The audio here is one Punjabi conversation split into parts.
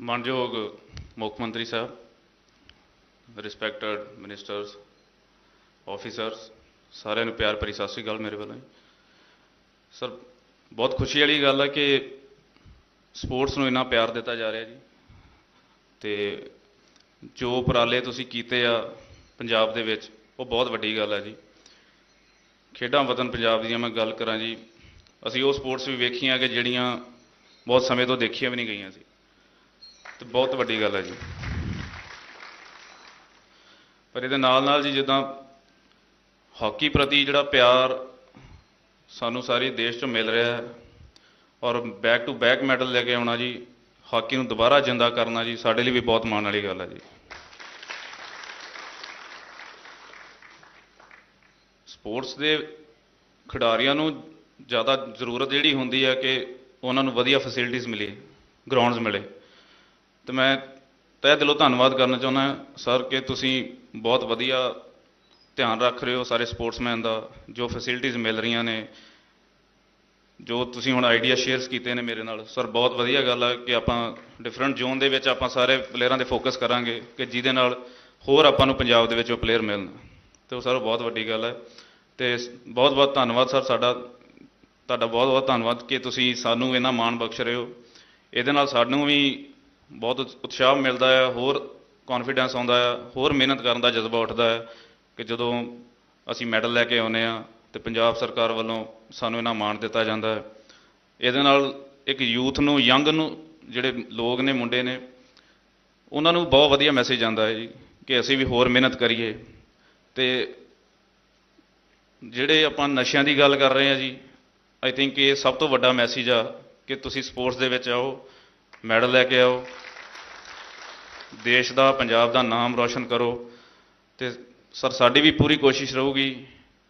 ਮਾਨਯੋਗ ਮੁੱਖ ਮੰਤਰੀ ਸਾਹਿਬ ਰਿਸਪੈਕਟਡ ਮਿਨਿਸਟਰਸ ਆਫੀਸਰਸ ਸਾਰਿਆਂ ਨੂੰ ਪਿਆਰ ਭਰੀ ਸਤਿ ਸ੍ਰੀ ਅਕਾਲ ਮੇਰੇ ਵੱਲੋਂ ਸਰ, ਬਹੁਤ ਖੁਸ਼ੀ ਵਾਲੀ ਗੱਲ ਹੈ ਕਿ ਸਪੋਰਟਸ ਨੂੰ ਇੰਨਾ ਪਿਆਰ ਦਿੱਤਾ ਜਾ ਰਿਹਾ ਜੀ। ਤੇ ਜੋ ਉਪਰਾਲੇ ਤੁਸੀਂ ਕੀਤੇ ਆ ਪੰਜਾਬ ਦੇ ਵਿੱਚ, ਉਹ ਬਹੁਤ ਵੱਡੀ ਗੱਲ ਹੈ ਜੀ। ਖੇਡਾਂ ਵਤਨ ਪੰਜਾਬ ਦੀਆਂ ਮੈਂ ਗੱਲ ਕਰਾਂ ਜੀ, ਅਸੀਂ ਉਹ ਸਪੋਰਟਸ ਵੀ ਵੇਖੀਆਂ ਕਿ ਜਿਹੜੀਆਂ ਬਹੁਤ ਸਮੇਂ ਤੋਂ ਦੇਖੀਆਂ ਵੀ ਨਹੀਂ ਗਈਆਂ ਸੀ। ਤੇ ਬਹੁਤ ਵੱਡੀ ਗੱਲ ਹੈ ਜੀ। ਪਰ ਇਹਦੇ ਨਾਲ ਨਾਲ ਜੀ ਜਿੱਦਾਂ ਹਾਕੀ ਪ੍ਰਤੀ ਜਿਹੜਾ ਪਿਆਰ ਸਾਨੂੰ ਸਾਰੇ ਦੇਸ਼ 'ਚ ਮਿਲ ਰਿਹਾ ਹੈ ਔਰ ਬੈਕ ਟੂ ਬੈਕ ਮੈਡਲ ਲੈ ਕੇ ਆਉਣਾ ਜੀ, ਹਾਕੀ ਨੂੰ ਦੁਬਾਰਾ ਜਿੰਦਾ ਕਰਨਾ ਜੀ, ਸਾਡੇ ਲਈ ਵੀ ਬਹੁਤ ਮਾਣ ਵਾਲੀ ਗੱਲ ਹੈ ਜੀ। ਸਪੋਰਟਸ ਦੇ ਖਿਡਾਰੀਆਂ ਨੂੰ ਜ਼ਿਆਦਾ ਜ਼ਰੂਰਤ ਜਿਹੜੀ ਹੁੰਦੀ ਹੈ ਕਿ ਉਹਨਾਂ ਨੂੰ ਵਧੀਆ ਫੈਸਿਲਿਟੀਆਂ ਮਿਲੇ ਗਰਾਊਂਡਸ ਮਿਲੇ। ਤੇ ਮੈਂ ਤਹਿ ਦਿਲੋਂ ਧੰਨਵਾਦ ਕਰਨਾ ਚਾਹੁੰਦਾ ਸਰ, ਕਿ ਤੁਸੀਂ ਬਹੁਤ ਵਧੀਆ ਧਿਆਨ ਰੱਖ ਰਹੇ ਹੋ ਸਾਰੇ ਸਪੋਰਟਸਮੈਨ ਦਾ, ਜੋ ਫੈਸਿਲਿਟੀਆਂ ਮਿਲ ਰਹੀਆਂ ਨੇ, ਜੋ ਤੁਸੀਂ ਹੁਣ ਆਈਡੀਆ ਸ਼ੇਅਰਸ ਕੀਤੇ ਨੇ ਮੇਰੇ ਨਾਲ। ਸਰ, ਬਹੁਤ ਵਧੀਆ ਗੱਲ ਆ ਕਿ ਆਪਾਂ ਡਿਫਰੈਂਟ ਜ਼ੋਨ ਦੇ ਵਿੱਚ ਆਪਾਂ ਸਾਰੇ ਪਲੇਅਰਾਂ ਦੇ ਫੋਕਸ ਕਰਾਂਗੇ ਕਿ ਜਿਹਦੇ ਨਾਲ ਹੋਰ ਆਪਾਂ ਨੂੰ ਪੰਜਾਬ ਦੇ ਵਿੱਚ ਉਹ ਪਲੇਅਰ ਮਿਲਣ। ਤੇ ਉਹ ਸਰ, ਬਹੁਤ ਵੱਡੀ ਗੱਲ ਹੈ ਤੇ ਬਹੁਤ ਬਹੁਤ ਧੰਨਵਾਦ ਸਰ ਸਾਡਾ, ਤੁਹਾਡਾ ਬਹੁਤ ਬਹੁਤ ਧੰਨਵਾਦ ਕਿ ਤੁਸੀਂ ਸਾਨੂੰ ਇਹਨਾਂ ਮਾਣ ਬਖਸ਼ ਰਹੇ ਹੋ। ਇਹਦੇ ਨਾਲ ਸਾਨੂੰ ਵੀ ਬਹੁਤ ਉਤਸ਼ਾਹ ਮਿਲਦਾ ਹੈ, ਹੋਰ ਕੌਨਫੀਡੈਂਸ ਆਉਂਦਾ ਹੈ, ਹੋਰ ਮਿਹਨਤ ਕਰਨ ਦਾ ਜਜ਼ਬਾ ਉੱਠਦਾ ਹੈ ਕਿ ਜਦੋਂ ਅਸੀਂ ਮੈਡਲ ਲੈ ਕੇ ਆਉਂਦੇ ਆ ਤੇ ਪੰਜਾਬ ਸਰਕਾਰ ਵੱਲੋਂ ਸਾਨੂੰ ਇਹਨਾਂ ਮਾਣ ਦਿੱਤਾ ਜਾਂਦਾ ਹੈ। ਇਹਦੇ ਨਾਲ ਇੱਕ ਯੂਥ ਨੂੰ ਯੰਗ ਨੂੰ, ਜਿਹੜੇ ਲੋਕ ਨੇ, ਮੁੰਡੇ ਨੇ, ਉਹਨਾਂ ਨੂੰ ਬਹੁਤ ਵਧੀਆ ਮੈਸੇਜ ਆਉਂਦਾ ਹੈ ਜੀ ਕਿ ਅਸੀਂ ਵੀ ਹੋਰ ਮਿਹਨਤ ਕਰੀਏ। ਤੇ ਜਿਹੜੇ ਆਪਾਂ ਨਸ਼ਿਆਂ ਦੀ ਗੱਲ ਕਰ ਰਹੇ ਹਾਂ ਜੀ ਆਈ ਥਿੰਕ ਇਹ ਸਭ ਤੋਂ ਵੱਡਾ ਮੈਸੇਜ ਆ ਕਿ ਤੁਸੀਂ ਸਪੋਰਟਸ ਦੇ ਵਿੱਚ ਆਓ ਮੈਡਲ ਲੈ ਕੇ ਆਓ। ਦੇਸ਼ ਦਾ, ਪੰਜਾਬ ਦਾ ਨਾਮ ਰੌਸ਼ਨ ਕਰੋ ਤੇ ਸਰ, ਸਾਡੀ ਵੀ ਪੂਰੀ ਕੋਸ਼ਿਸ਼ ਰਹੂਗੀ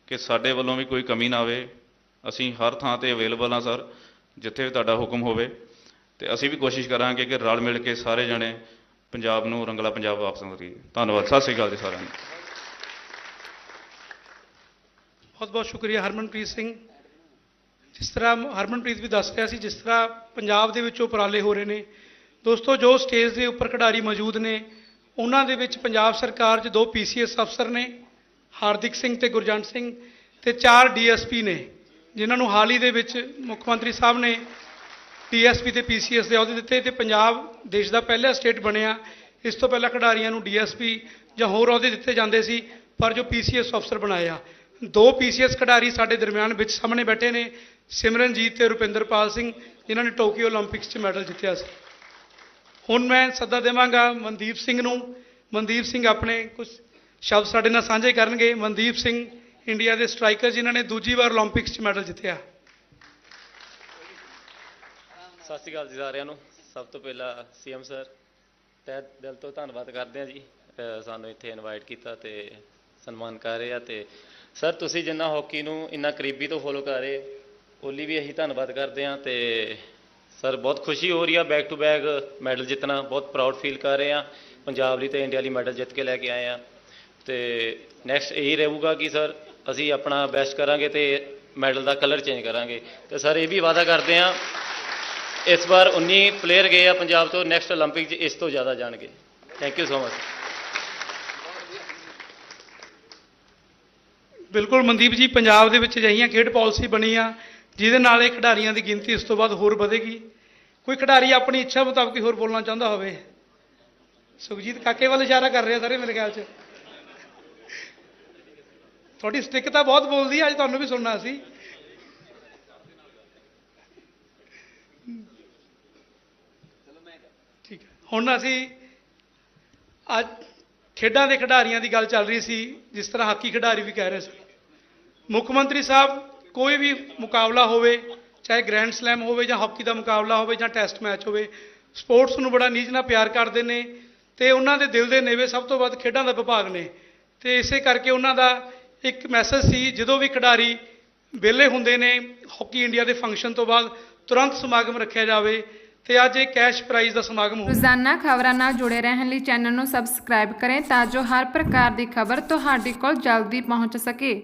ਕਿ ਸਾਡੇ ਵੱਲੋਂ ਵੀ ਕੋਈ ਕਮੀ ਨਾ ਆਵੇ। ਅਸੀਂ ਹਰ ਥਾਂ ਤੇ ਅਵੇਲੇਬਲ ਹਾਂ ਸਰ, ਜਿੱਥੇ ਵੀ ਤੁਹਾਡਾ ਹੁਕਮ ਹੋਵੇ। ਤੇ ਅਸੀਂ ਵੀ ਕੋਸ਼ਿਸ਼ ਕਰਾਂਗੇ ਕਿ ਰਲ ਮਿਲ ਕੇ ਸਾਰੇ ਜਣੇ ਪੰਜਾਬ ਨੂੰ ਰੰਗਲਾ ਪੰਜਾਬ ਵਾਪਸ ਕਰੀਏ। ਧੰਨਵਾਦ। ਸਤਿ ਸ੍ਰੀ ਅਕਾਲ ਜੀ ਸਾਰਿਆਂ ਨੂੰ। ਬਹੁਤ ਬਹੁਤ ਸ਼ੁਕਰੀਆ ਹਰਮਨਪ੍ਰੀਤ ਸਿੰਘ। ਜਿਸ ਤਰ੍ਹਾਂ ਹਰਮਨਪ੍ਰੀਤ ਵੀ ਦੱਸ ਰਿਹਾ ਸੀ, ਜਿਸ ਤਰ੍ਹਾਂ ਪੰਜਾਬ ਦੇ ਵਿੱਚ ਉਪਰਾਲੇ ਹੋ ਰਹੇ ਨੇ। ਦੋਸਤੋ, ਜੋ ਸਟੇਜ ਦੇ ਉੱਪਰ ਖਿਡਾਰੀ ਮੌਜੂਦ ਨੇ, ਉਹਨਾਂ ਦੇ ਵਿੱਚ ਪੰਜਾਬ ਸਰਕਾਰ 'ਚ ਦੋ ਪੀਸੀਐਸ ਅਫਸਰ ਨੇ, ਹਾਰਦਿਕ ਸਿੰਘ ਤੇ ਗੁਰਜੰਟ ਸਿੰਘ ਤੇ ਚਾਰ ਡੀਐਸਪੀ ਨੇ, ਜਿਨ੍ਹਾਂ ਨੂੰ ਹਾਲ ਹੀ ਦੇ ਵਿੱਚ ਮੁੱਖ ਮੰਤਰੀ ਸਾਹਿਬ ਨੇ ਡੀਐਸਪੀ ਤੇ ਪੀਸੀਐਸ ਦੇ ਅਹੁਦੇ ਦਿੱਤੇ ਤੇ ਪੰਜਾਬ ਦੇਸ਼ ਦਾ ਪਹਿਲਾ ਸਟੇਟ ਬਣਿਆ। ਇਸ ਤੋਂ ਪਹਿਲਾਂ ਖਿਡਾਰੀਆਂ ਨੂੰ ਡੀਐਸਪੀ ਜਾਂ ਹੋਰ ਅਹੁਦੇ ਦਿੱਤੇ ਜਾਂਦੇ ਸੀ, ਪਰ ਜੋ ਪੀਸੀਐਸ ਅਫਸਰ ਬਣਾਇਆ। ਦੋ ਪੀਸੀਐਸ ਖਿਡਾਰੀ ਸਾਡੇ ਦਰਮਿਆਨ ਵਿੱਚ ਸਾਹਮਣੇ ਬੈਠੇ ਨੇ ਸਿਮਰਨਜੀਤ ਤੇ ਰੁਪਿੰਦਰਪਾਲ ਸਿੰਘ, ਜਿਨ੍ਹਾਂ ਨੇ ਟੋਕੀਓ 올림픽ਸ 'ਚ ਮੈਡਲ ਜਿੱਤਿਆ ਸੀ। ਹੁਣ ਮੈਂ ਸੱਦਾ ਦੇਵਾਂਗਾ ਮਨਦੀਪ ਸਿੰਘ ਨੂੰ। ਮਨਦੀਪ ਸਿੰਘ ਆਪਣੇ ਕੁਝ ਸ਼ਬਦ ਸਾਡੇ ਨਾਲ ਸਾਂਝੇ ਕਰਨਗੇ। ਮਨਦੀਪ ਸਿੰਘ, ਇੰਡੀਆ ਦੇ ਸਟ੍ਰਾਈਕਰ ਜਿਨ੍ਹਾਂ ਨੇ ਦੂਜੀ ਵਾਰ 올림픽ਸ 'ਚ ਮੈਡਲ ਜਿੱਤਿਆ। ਸਤਿ ਸ਼੍ਰੀ ਅਕਾਲ ਜੀ ਸਾਰਿਆਂ ਨੂੰ। ਸਭ ਤੋਂ ਪਹਿਲਾਂ ਸੀਐਮ ਸਰ, ਤਹਿ ਦਿਲ ਤੋਂ ਧੰਨਵਾਦ ਕਰਦੇ ਹਾਂ ਜੀ। ਸਾਨੂੰ ਇੱਥੇ ਇਨਵਾਈਟ ਕੀਤਾ ਤੇ ਸਨਮਾਨ ਕਰ ਰਹੇ ਆ ਤੇ ਸਰ, ਤੁਸੀਂ ਜਿੰਨਾ ਹਾਕੀ ਨੂੰ ਇੰਨਾ ਕਰੀਬੀ ਤੋਂ ਫੋਲੋ ਕਰ ਰਹੇ ਓਲੀ ਵੀ ਇਹੀ ਧੰਨਵਾਦ ਕਰਦੇ ਹਾਂ ਤੇ ਸਰ ਬਹੁਤ ਖੁਸ਼ੀ ਹੋ ਰਹੀ ਆ ਬੈਕ ਟੂ ਬੈਕ ਮੈਡਲ ਜਿੱਤਣਾ ਬਹੁਤ ਪ੍ਰਾਊਡ ਫੀਲ ਕਰ ਰਹੇ ਆ ਪੰਜਾਬ ਲਈ ਤੇ ਇੰਡੀਆ ਲਈ ਮੈਡਲ ਜਿੱਤ ਕੇ ਲੈ ਕੇ ਆਏ ਆ ਤੇ ਨੈਕਸਟ ਇਹੀ ਰਹੂਗਾ ਕਿ ਸਰ ਅਸੀਂ ਆਪਣਾ ਬੈਸਟ ਕਰਾਂਗੇ ਤੇ ਮੈਡਲ ਦਾ ਕਲਰ ਚੇਂਜ ਕਰਾਂਗੇ ਤੇ ਸਰ ਇਹ ਵੀ ਵਾਅਦਾ ਕਰਦੇ ਆ ਇਸ ਵਾਰ 19 ਪਲੇਅਰ ਗਏ ਆ ਪੰਜਾਬ ਤੋਂ ਨੈਕਸਟ 올림픽 'ਚ ਇਸ ਤੋਂ ਜ਼ਿਆਦਾ ਜਾਣਗੇ ਥੈਂਕ ਯੂ ਸੋ ਮਚ ਬਿਲਕੁਲ ਮਨਦੀਪ ਜੀ ਪੰਜਾਬ ਦੇ ਵਿੱਚ ਅਜਿਹੀਆਂ ਖੇਡ ਪਾਲਿਸੀ ਬਣੀ ਆ ਜਿਹਦੇ ਨਾਲ ਇਹ ਖਿਡਾਰੀਆਂ ਦੀ ਗਿਣਤੀ ਇਸ ਤੋਂ ਬਾਅਦ ਹੋਰ ਵਧੇਗੀ। ਕੋਈ ਖਿਡਾਰੀ ਆਪਣੀ ਇੱਛਾ ਮੁਤਾਬਕ ਹੋਰ ਬੋਲਣਾ ਚਾਹੁੰਦਾ ਹੋਵੇ। ਸੁਖਜੀਤ ਕਾਕੇ ਵੱਲ ਇਸ਼ਾਰਾ ਕਰ ਰਿਹਾ ਸਾਰੇ ਮੇਰੇ ਖਿਆਲ 'ਚ। ਤੁਹਾਡੀ ਸਟਿੱਕ ਤਾਂ ਬਹੁਤ ਬੋਲਦੀ ਅੱਜ ਤੁਹਾਨੂੰ ਵੀ ਸੁਣਨਾ ਸੀ। ਠੀਕ ਹੈ। ਹੁਣ ਅਸੀਂ ਅੱਜ ਖੇਡਾਂ ਦੇ ਖਿਡਾਰੀਆਂ ਦੀ ਗੱਲ ਚੱਲ ਰਹੀ ਸੀ, ਜਿਸ ਤਰ੍ਹਾਂ ਹਾਕੀ ਖਿਡਾਰੀ ਵੀ ਕਹਿ ਰਹੇ ਸੀ। ਮੁੱਖ ਮੰਤਰੀ ਸਾਹਿਬ ਕੋਈ ਵੀ ਮੁਕਾਬਲਾ ਹੋਵੇ, ਚਾਹੇ ਗ੍ਰੈਂਡ ਸਲੈਮ ਹੋਵੇ ਜਾਂ ਹਾਕੀ ਦਾ ਮੁਕਾਬਲਾ ਹੋਵੇ ਜਾਂ ਟੈਸਟ ਮੈਚ ਹੋਵੇ ਸਪੋਰਟਸ ਨੂੰ ਬੜਾ ਨੀਝ ਨਾਲ ਪਿਆਰ ਕਰਦੇ ਨੇ ਤੇ ਉਹਨਾਂ ਦੇ ਦਿਲ ਦੇ ਨੇਵੇ ਸਭ ਤੋਂ ਵੱਧ ਖੇਡਾਂ ਦਾ ਵਿਭਾਗ ਨੇ। ਤੇ ਇਸੇ ਕਰਕੇ ਉਹਨਾਂ ਦਾ ਇੱਕ ਮੈਸੇਜ ਸੀ, ਜਦੋਂ ਵੀ ਖਿਡਾਰੀ ਵਿਹਲੇ ਹੁੰਦੇ ਨੇ, ਹਾਕੀ ਇੰਡੀਆ ਦੇ ਫੰਕਸ਼ਨ ਤੋਂ ਬਾਅਦ ਤੁਰੰਤ ਸਮਾਗਮ ਰੱਖਿਆ ਜਾਵੇ ਤੇ ਅੱਜ ਇਹ ਕੈਸ਼ ਪ੍ਰਾਈਜ਼ ਦਾ ਸਮਾਗਮ ਹੋ ਰੋਜ਼ਾਨਾ ਖਬਰਾਂ ਨਾਲ ਜੁੜੇ ਰਹਿਣ ਲਈ ਚੈਨਲ ਨੂੰ ਸਬਸਕ੍ਰਾਈਬ ਕਰੇ ਤਾਂ ਜੋ ਹਰ ਪ੍ਰਕਾਰ ਦੀ ਖਬਰ ਤੁਹਾਡੇ ਕੋਲ ਜਲਦੀ ਪਹੁੰਚ ਸਕੇ।